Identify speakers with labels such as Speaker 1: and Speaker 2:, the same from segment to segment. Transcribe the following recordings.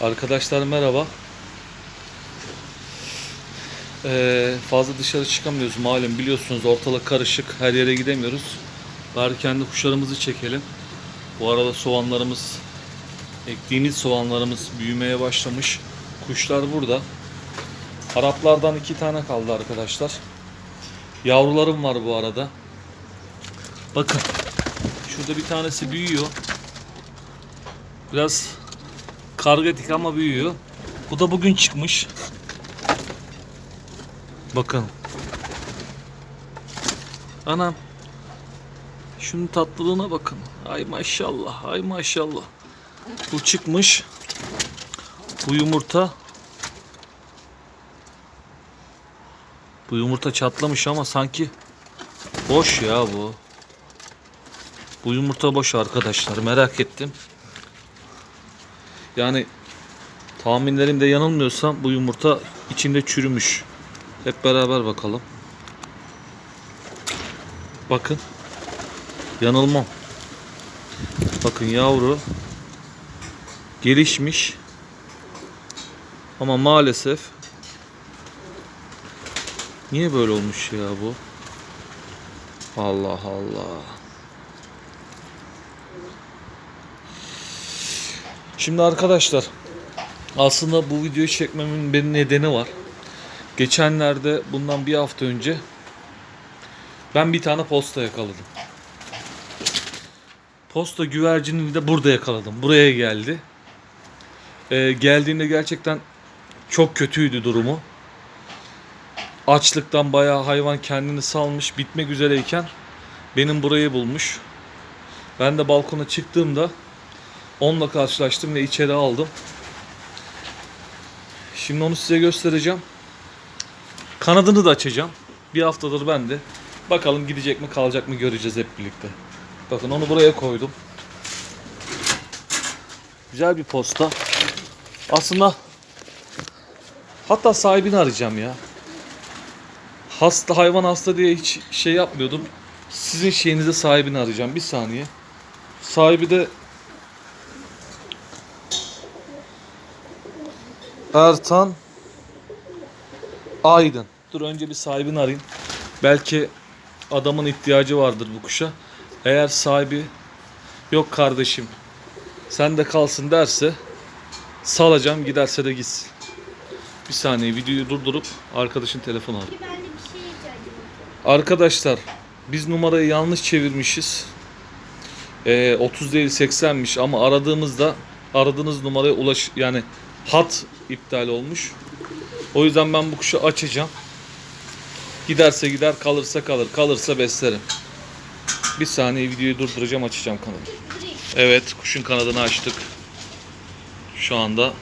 Speaker 1: Arkadaşlar merhaba. Ee, fazla dışarı çıkamıyoruz malum biliyorsunuz ortalık karışık her yere gidemiyoruz. Bari kendi kuşlarımızı çekelim. Bu arada soğanlarımız ektiğimiz soğanlarımız büyümeye başlamış. Kuşlar burada. Araplardan iki tane kaldı arkadaşlar. Yavrularım var bu arada. Bakın. Şurada bir tanesi büyüyor. Biraz kargatik ama büyüyor. Bu da bugün çıkmış. Bakın. Anam. Şunun tatlılığına bakın. Ay maşallah. Ay maşallah. Bu çıkmış. Bu yumurta. Bu yumurta çatlamış ama sanki boş ya bu. Bu yumurta boş arkadaşlar. Merak ettim. Yani tahminlerimde yanılmıyorsam bu yumurta içinde çürümüş. Hep beraber bakalım. Bakın. Yanılmam. Bakın yavru gelişmiş. Ama maalesef niye böyle olmuş ya bu? Allah Allah. Şimdi arkadaşlar aslında bu videoyu çekmemin bir nedeni var. Geçenlerde bundan bir hafta önce ben bir tane posta yakaladım. Posta güvercinini de burada yakaladım. Buraya geldi. Ee, geldiğinde gerçekten çok kötüydü durumu. Açlıktan bayağı hayvan kendini salmış bitmek üzereyken benim burayı bulmuş. Ben de balkona çıktığımda onunla karşılaştım ve içeri aldım. Şimdi onu size göstereceğim. Kanadını da açacağım. Bir haftadır ben de. Bakalım gidecek mi kalacak mı göreceğiz hep birlikte. Bakın onu buraya koydum. Güzel bir posta. Aslında hatta sahibini arayacağım ya. Hasta hayvan hasta diye hiç şey yapmıyordum. Sizin şeyinize sahibini arayacağım. Bir saniye. Sahibi de Ertan Aydın. Dur önce bir sahibini arayayım. Belki adamın ihtiyacı vardır bu kuşa. Eğer sahibi yok kardeşim sen de kalsın derse salacağım giderse de gitsin. Bir saniye videoyu durdurup arkadaşın telefonu
Speaker 2: bir şey.
Speaker 1: Arkadaşlar biz numarayı yanlış çevirmişiz. Ee, 30 değil 80'miş ama aradığımızda aradığınız numaraya ulaş yani hat iptal olmuş. O yüzden ben bu kuşu açacağım. Giderse gider kalırsa kalır kalırsa beslerim. Bir saniye videoyu durduracağım açacağım kanadı. Evet kuşun kanadını açtık. Şu anda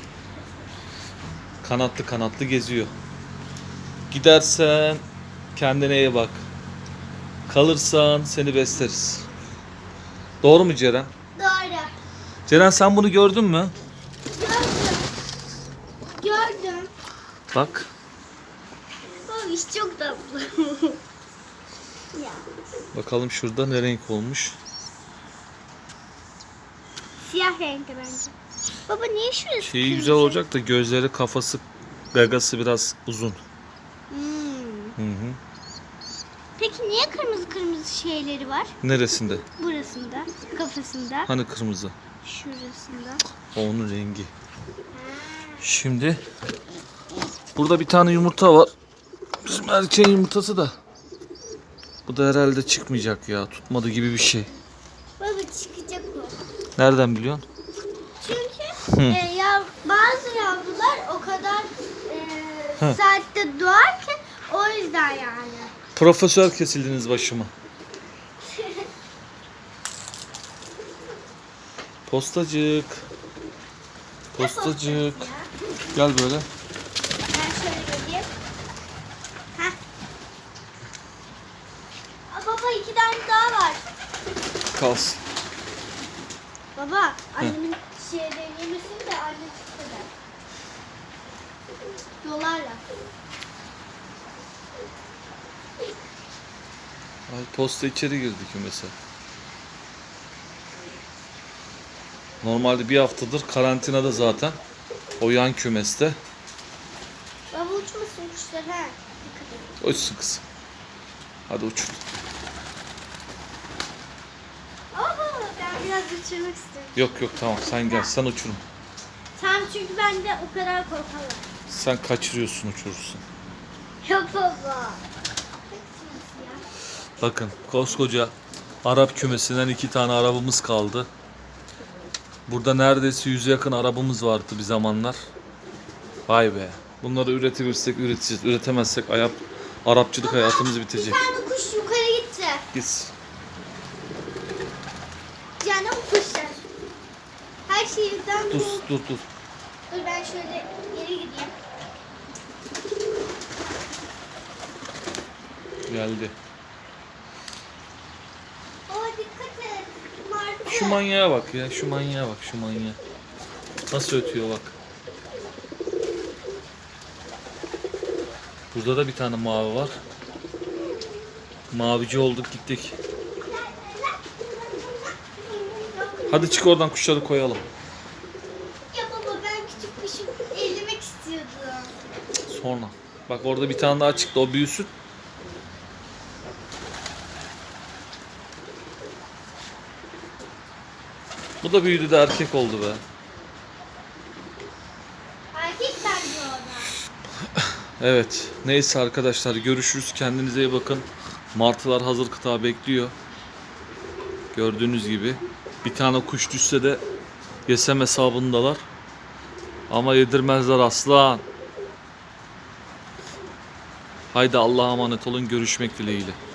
Speaker 1: kanatlı kanatlı geziyor. Gidersen kendine iyi bak. Kalırsan seni besleriz. Doğru mu Ceren?
Speaker 2: Doğru.
Speaker 1: Ceren sen bunu gördün mü? Bak.
Speaker 2: O iş çok tatlı.
Speaker 1: Bakalım şurada ne renk olmuş.
Speaker 2: Siyah renkte bence. Baba niye şurası
Speaker 1: Şeyi güzel olacak da gözleri kafası gagası biraz uzun.
Speaker 2: Hmm.
Speaker 1: Hı hı.
Speaker 2: Peki niye kırmızı kırmızı şeyleri var?
Speaker 1: Neresinde?
Speaker 2: Burasında, kafasında,
Speaker 1: Hani kırmızı?
Speaker 2: şurasında.
Speaker 1: O onun rengi. Şimdi burada bir tane yumurta var. Bizim erkeğin yumurtası da. Bu da herhalde çıkmayacak ya. Tutmadı gibi bir şey.
Speaker 2: Baba çıkacak o.
Speaker 1: Nereden biliyorsun?
Speaker 2: Çünkü e, ya bazı yavrular o kadar e, saatte doğar ki o yüzden yani.
Speaker 1: Profesör kesildiniz başıma. Postacık. Postacık. Gel böyle.
Speaker 2: Geleyim. Heh. Aa, baba iki tane daha var.
Speaker 1: Kalsın.
Speaker 2: Baba annemin şeyleri yemesin de anne çıktı da. Dolarla.
Speaker 1: Ay posta içeri girdi kümese. Normalde bir haftadır karantinada zaten. O yan kümeste.
Speaker 2: Kuşlar ha.
Speaker 1: Uçsun kızım. Hadi uçun.
Speaker 2: Aa, ben biraz uçurmak istiyorum.
Speaker 1: Yok yok tamam sen gel sen uçurun.
Speaker 2: Tamam çünkü ben de o kadar korkamam.
Speaker 1: Sen kaçırıyorsun uçurursun.
Speaker 2: Ya baba.
Speaker 1: Bakın koskoca Arap kümesinden iki tane arabamız kaldı. Burada neredeyse yüze yakın arabamız vardı bir zamanlar. Vay be. Bunları üretebilirsek üreteceğiz. Üretemezsek ayap, Arapçılık hayatımız bitecek.
Speaker 2: Bir tane kuş yukarı gitti.
Speaker 1: Gitsin.
Speaker 2: Canım kuşlar. Her şeyden
Speaker 1: Dur
Speaker 2: kork-
Speaker 1: dur dur.
Speaker 2: Dur ben şöyle geri gideyim.
Speaker 1: Geldi.
Speaker 2: Baba dikkat et. Martı.
Speaker 1: Şu manyağa bak ya. Şu manyağa bak şu manyağa. Nasıl ötüyor bak. Burada da bir tane mavi var. Mavici olduk gittik. Hadi çık oradan kuşları koyalım.
Speaker 2: Ya baba ben küçük kuşu ellemek istiyordum.
Speaker 1: Sonra. Bak orada bir tane daha çıktı. O büyüsün. Bu da büyüdü de erkek oldu be.
Speaker 2: Erkek bence o da.
Speaker 1: Evet. Neyse arkadaşlar görüşürüz. Kendinize iyi bakın. Martılar hazır kıta bekliyor. Gördüğünüz gibi. Bir tane kuş düşse de yesem hesabındalar. Ama yedirmezler aslan. Haydi Allah'a emanet olun. Görüşmek dileğiyle.